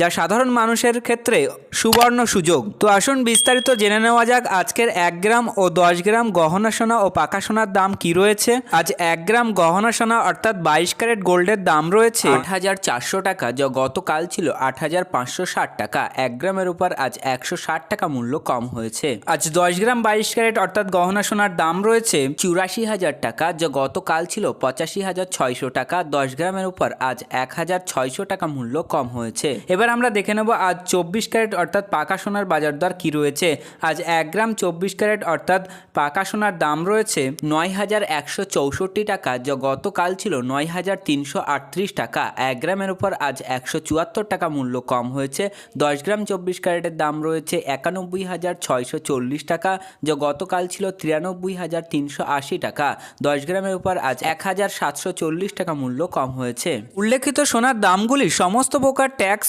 যা সাধারণ মানুষের ক্ষেত্রে সুবর্ণ সুযোগ। তো আসুন বিস্তারিত জেনে নেওয়া যাক আজকের এক গ্রাম ও দশ গ্রাম গহনা সোনা ও পাকা সোনার দাম কি রয়েছে। আজ এক গ্রাম গহনা সোনা অর্থাৎ বাইশ ক্যারেট গোল্ডের দাম রয়েছে। আট হাজার চারশো টাকা যা গতকাল ছিল আট হাজার পাঁচশো ষাট টাকা। এক গ্রামের উপর আজ একশো ষাট টাকা মূল্য কম হয়েছে। আজ দশ গ্রাম বাইশ ক্যারেট অর্থাৎ গহনা সোনার দাম রয়েছে। চুরাশি হাজার টাকা যা গতকাল ছিল পঁচাশি হাজার ছয়শো টাকা। দশ গ্রামের উপর আজ এক হাজার ছয়শো টাকা মূল্য কম হয়েছে। এবার আমরা দেখে নেব আজ চব্বিশ ক্যারেট অর্থাৎ পাকা সোনার বাজার দর কী রয়েছে। আজ এক গ্রাম চব্বিশ ক্যারেট অর্থাৎ পাকা সোনার দাম রয়েছে নয় হাজার একশো চৌষট্টি টাকা, যা গতকাল ছিল নয় হাজার তিনশো আটত্রিশ টাকা। এক গ্রামের উপর আজ একশো চুয়াত্তর টাকা মূল্য কম হয়েছে। দশ গ্রাম চব্বিশ ক্যারেটের দাম রয়েছে একানব্বই হাজার ছয়শো চল্লিশ টাকা, যা গতকাল ছিল তিরানব্বই হাজার তিনশো আশি টাকা। দশ গ্রামের উপর আজ এক হাজার সাতশো চল্লিশ টাকা মূল্য কম হয়েছে। উল্লেখিত সোনার দামগুলি সমস্ত প্রকার ট্যাক্স